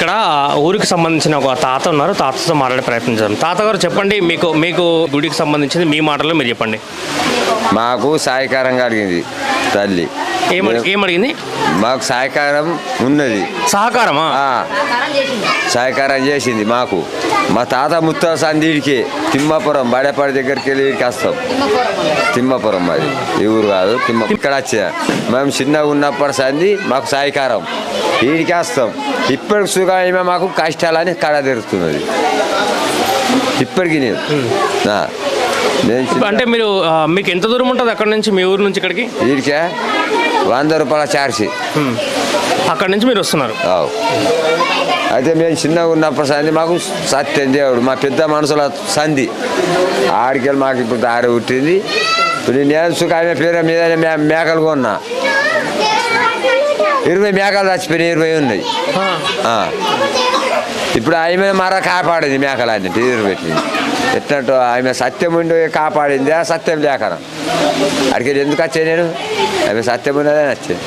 ఇక్కడ ఊరికి సంబంధించిన ఒక తాత ఉన్నారు. తాతతో మాట్లాడే ప్రయత్నం చేద్దాం. తాతగారు చెప్పండి మీకు మీకు గుడికి సంబంధించింది మీ మాటల్లో మీరు చెప్పండి. మాకు సహాయకారం కలిగింది తల్లి. ఏం ఏం అడిగింది? మాకు సహాయకారం ఉన్నది. సహకారమా? ఆ, సహాయకారం చేసింది మాకు. మా తాత ముత్తాల సందీడికి తిమ్మాపురం బడేపాడి దగ్గరికి వెళ్ళి ఇక్కడికి వస్తాం తిమ్మాపురం మాది ఈ ఊరు కాదు తిమ్మ ఇక్కడ వచ్చా. మేము చిన్నగా ఉన్నప్పటి సంది మాకు సహాయకారం వీడికి వస్తాం ఇప్పటికి సుఖమే మాకు కష్టాలని కడ తెరుస్తున్నది ఇప్పటికి నేను అంటే మీరు మీకు ఎంత దూరం ఉంటుంది అక్కడ నుంచి మీ ఊరు నుంచి ఇక్కడికి? వీడికే వంద రూపాయల చార్జీ. హ్మ్. అక్కడ నుంచి మీరు వస్తున్నారు. అయితే మేము చిన్నగా ఉన్నప్పుడు సంది మాకు సత్యం దేవుడు మా పెద్ద మనుషుల సంధి. ఆడికెళ్ళి మాకు ఇప్పుడు దారి పుట్టింది. ఇప్పుడు నేను సుఖ ఆమె పేరు మీద మేకలు కొన్నా. ఇరవై మేకలు చచ్చిపోయినాయి ఇరవై ఉన్నాయి. ఇప్పుడు ఆమె మర కాపాడింది మేకలన్నీ పేరు పెట్టింది ఎట్లంటూ ఆమె సత్యం ఉండి కాపాడింది ఆ సత్యం లేకన అడిగి ఎందుకు వచ్చాను నేను? ఆమె సత్యం ఉన్నదే నచ్చింది.